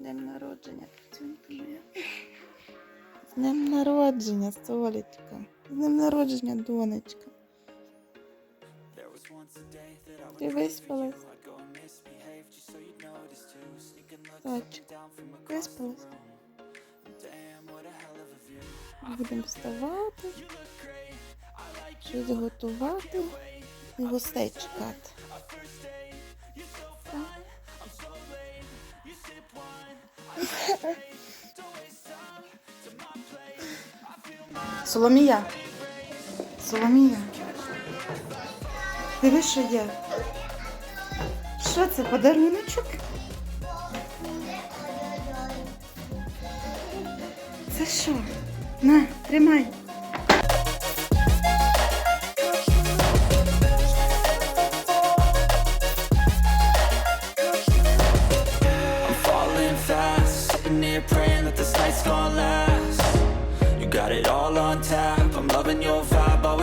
днем народження, Катюнька моя. З днем народження, Солечка. З днем народження, донечка. Ти виспалась? Зайчик, виспалась? Будемо вставати, щось готувати і гостей чекати. Соломія. Соломія. Диви, що є. Що це, подаруночок? Це що? На, тримай.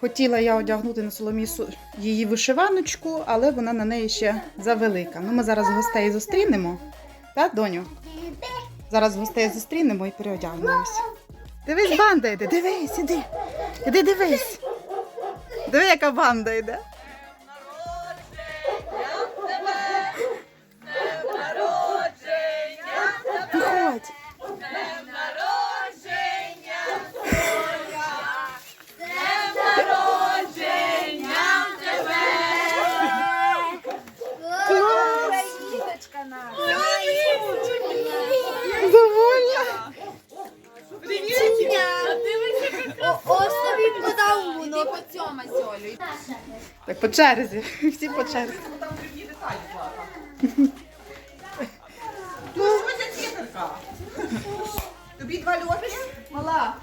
Хотіла я одягнути на Соломісу її вишиваночку, але вона на неї ще завелика. Ну, ми зараз гостей зустрінемо. Так, доню? Зараз гостей зустрінемо і переодягнемося. Дивись, банда йде. Дивись, іди. Іди дивись. Диви, яка банда йде. Так, по черзі. Всі по черзі. Ну, що за циферка? Тобі два льотки? Мала.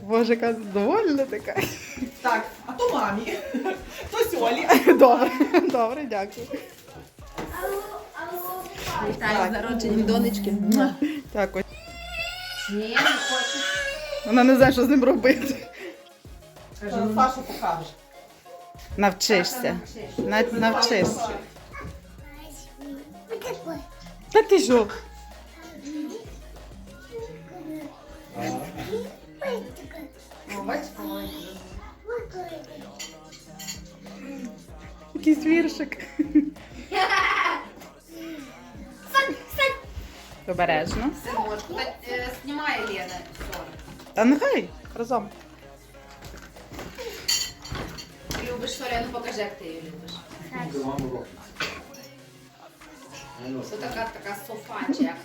Боже, яка довольна така. Так, а то мамі, то сьолі. Добре, добре, дякую. Вітаю з народженням донечки. Так, ось. Ні, не хочу. Вона не знає, що з ним робити. Сашу покаже. Навчишся. Нав- Навчишся. Та ти що? Якийсь віршик. Обережно. Синочку, е, знімає Лена. Та нехай разом. Ти любиш Соля, ну покажи, як ти її любиш. Це така, така софа, чи як,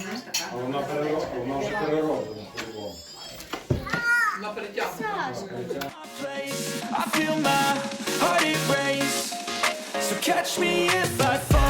знаєш, така. А вона перероблена, вона вже перероблена по-любому. На перетягнення. I feel my heart erase. So catch me if I fall.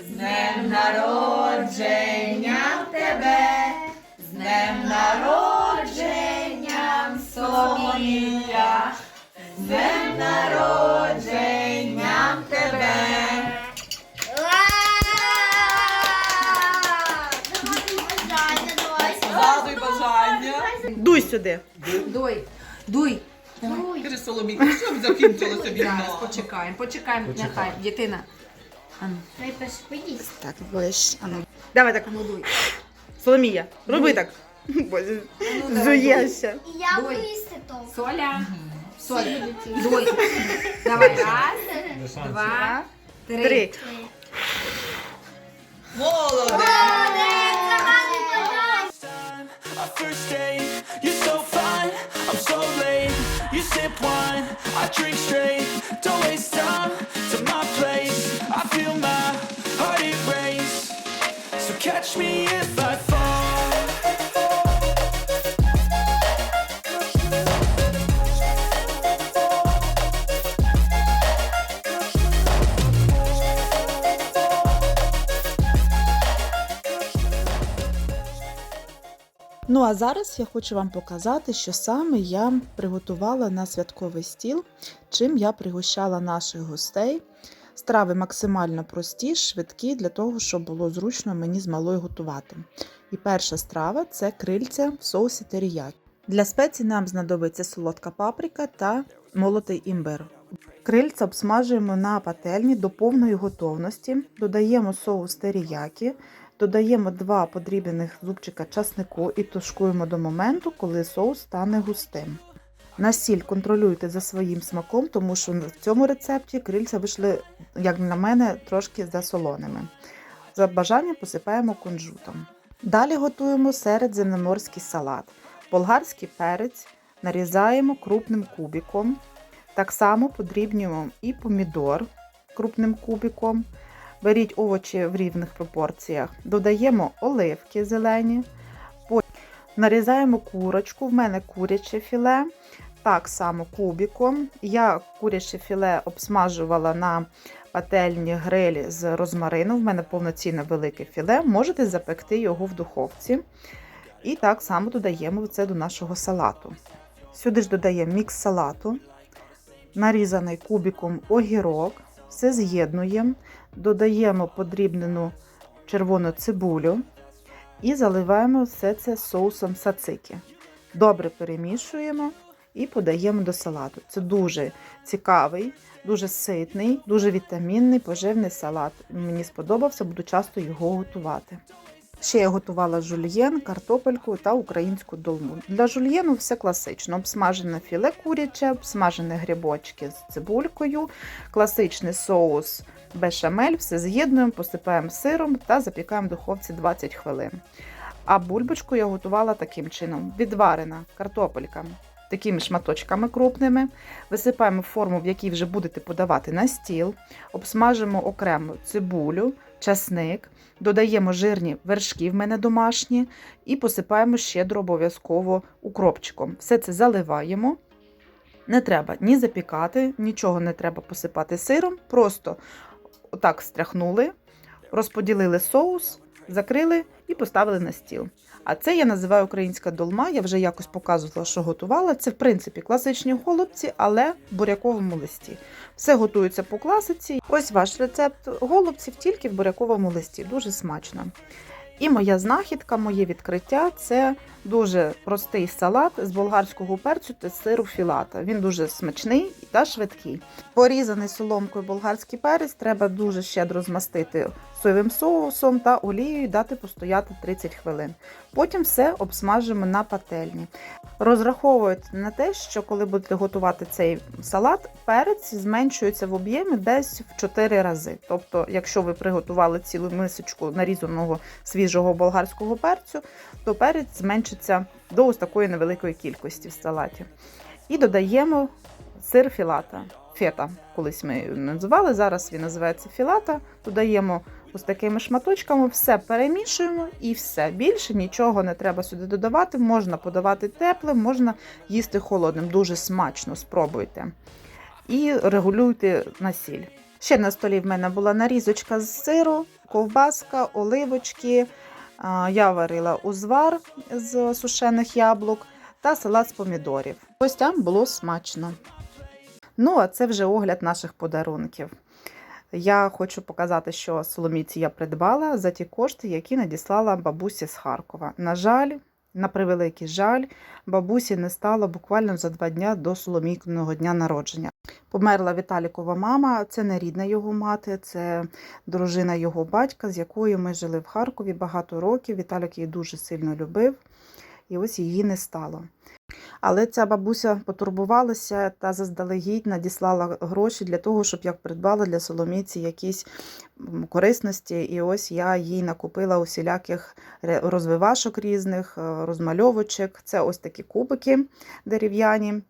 з днем народження тебе, з днем народженням Соломія, з днем народженням тебе. Згадуй бажання. Дуй сюди. Дуй, дуй. Соломій, що щоб закінчилося війна. Зараз почекаємо, почекаємо, нехай, дитина. Ану, Найперше поїсть. Так, ближче. Ану. Давай так. ану дуй. Соломія, роби так. Боже, Ну, давай, Зуєшся. І я Дуй. буду їсти то. Соля. Соля. Дуй. Давай, раз, два, три. Три. Молодець! Our first date, you're so fine, I'm so late. You sip wine, I drink straight. Don't waste time to my place. Catch me if I fall. Ну а зараз я хочу вам показати, що саме я приготувала на святковий стіл, чим я пригощала наших гостей. Страви максимально прості, швидкі, для того, щоб було зручно мені з малою готувати. І перша страва це крильця в соусі теріякі. Для спецій нам знадобиться солодка паприка та молотий імбир. Крильця обсмажуємо на пательні до повної готовності, додаємо соус теріякі, Додаємо два подрібних зубчика часнику і тушкуємо до моменту, коли соус стане густим. На сіль контролюйте за своїм смаком, тому що в цьому рецепті крильця вийшли, як на мене, трошки засолоними. За бажанням посипаємо кунжутом. Далі готуємо середземноморський салат. Болгарський перець нарізаємо крупним кубиком. Так само подрібнюємо і помідор крупним кубиком. Беріть овочі в рівних пропорціях. Додаємо оливки зелені, нарізаємо курочку. В мене куряче філе. Так само кубиком. Я куряче філе обсмажувала на пательні грилі з розмарину. В мене повноцінне велике філе. Можете запекти його в духовці. І так само додаємо це до нашого салату. Сюди ж додаємо мікс салату, нарізаний кубиком огірок, все з'єднуємо додаємо подрібнену червону цибулю і заливаємо все це соусом сацики. Добре перемішуємо і подаємо до салату. Це дуже цікавий, дуже ситний, дуже вітамінний, поживний салат. Мені сподобався, буду часто його готувати. Ще я готувала жульєн, картопельку та українську долму. Для жульєну все класично: обсмажене філе куряче, обсмажені грибочки з цибулькою, класичний соус бешамель, все з'єднуємо, посипаємо сиром та запікаємо в духовці 20 хвилин. А бульбочку я готувала таким чином: відварена картопелька такими шматочками крупними. Висипаємо форму, в якій вже будете подавати на стіл, обсмажимо окремо цибулю, часник, додаємо жирні вершки в мене домашні, і посипаємо щедро обов'язково укропчиком. Все це заливаємо. Не треба ні запікати, нічого не треба посипати сиром. Просто отак стряхнули, розподілили соус, закрили і поставили на стіл. А це я називаю українська долма. Я вже якось показувала, що готувала. Це, в принципі, класичні голубці, але в буряковому листі. Все готується по класиці. Ось ваш рецепт голубців тільки в буряковому листі. Дуже смачно. І моя знахідка, моє відкриття це дуже простий салат з болгарського перцю та сиру філата. Він дуже смачний та швидкий. Порізаний соломкою болгарський перець треба дуже щедро змастити соєвим соусом та олією, дати постояти 30 хвилин. Потім все обсмажимо на пательні. Розраховуйте на те, що коли будете готувати цей салат, перець зменшується в об'ємі десь в 4 рази. Тобто, якщо ви приготували цілу мисочку нарізаного свіжого болгарського перцю, то перець зменшиться до ось такої невеликої кількості в салаті. І додаємо сир філата. Фета, колись ми називали, зараз він називається філата. Додаємо ось такими шматочками, все перемішуємо і все. Більше нічого не треба сюди додавати. Можна подавати теплим, можна їсти холодним. Дуже смачно спробуйте. І регулюйте на сіль. Ще на столі в мене була нарізочка з сиру, ковбаска, оливочки. Я варила узвар з сушених яблук та салат з помідорів. Гостям було смачно. Ну, а це вже огляд наших подарунків. Я хочу показати, що соломійці я придбала за ті кошти, які надіслала бабусі з Харкова. На жаль, На превеликий жаль, бабусі не стало буквально за два дня до Соломійкиного дня народження. Померла Віталікова мама, це не рідна його мати, це дружина його батька, з якою ми жили в Харкові багато років. Віталік її дуже сильно любив, і ось її не стало. Але ця бабуся потурбувалася та заздалегідь надіслала гроші для того, щоб я придбала для Соломійці якісь корисності. І ось я їй накупила усіляких розвивашок різних, е, розмальовочок. Це ось такі кубики дерев'яні.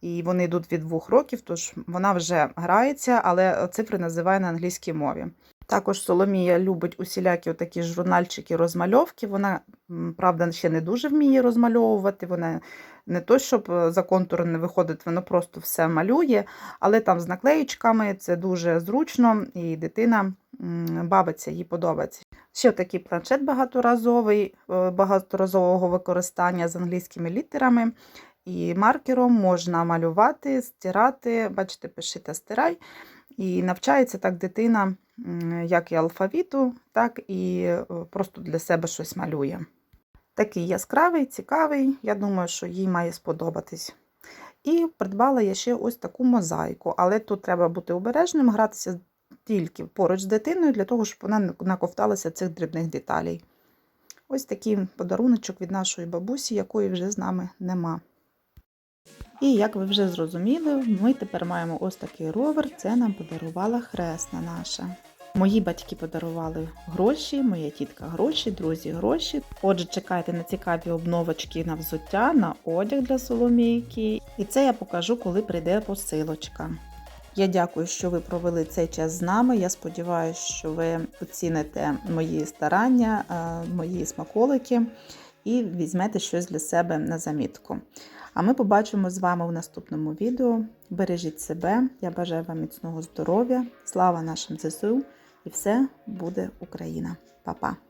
І вони йдуть від двох років, тож вона вже грається, але цифри називає на англійській мові. Також Соломія любить усілякі такі журнальчики, розмальовки. Вона, правда, ще не дуже вміє розмальовувати. Вона не то, щоб е, за контур не виходить, воно просто все малює, але там з наклеїчками це дуже зручно, і дитина бавиться, їй подобається. Ще такий планшет багаторазовий, е, багаторазового використання з англійськими літерами. І маркером можна малювати, стирати, бачите, пиши та стирай. І навчається так дитина як і алфавіту, так і е, просто для себе щось малює. Такий яскравий, цікавий, я думаю, що їй має сподобатись. І придбала я ще ось таку мозаїку, але тут треба бути обережним, гратися тільки поруч з дитиною, для того, щоб вона наковталася цих дрібних деталей. Ось такий подаруночок від нашої бабусі, якої вже з нами нема. І як ви вже зрозуміли, ми тепер маємо ось такий ровер. Це нам подарувала хресна наша. Мої батьки подарували гроші, моя тітка гроші, друзі гроші. Отже, чекайте на цікаві обновочки на взуття, на одяг для Соломійки. І це я покажу, коли прийде посилочка. Я дякую, що ви провели цей час з нами. Я сподіваюся, що ви оціните мої старання, е, мої смаколики і візьмете щось для себе на замітку. А ми побачимо з вами в наступному відео. Бережіть себе, я бажаю вам міцного здоров'я, слава нашим ЗСУ і все буде Україна. Па-па!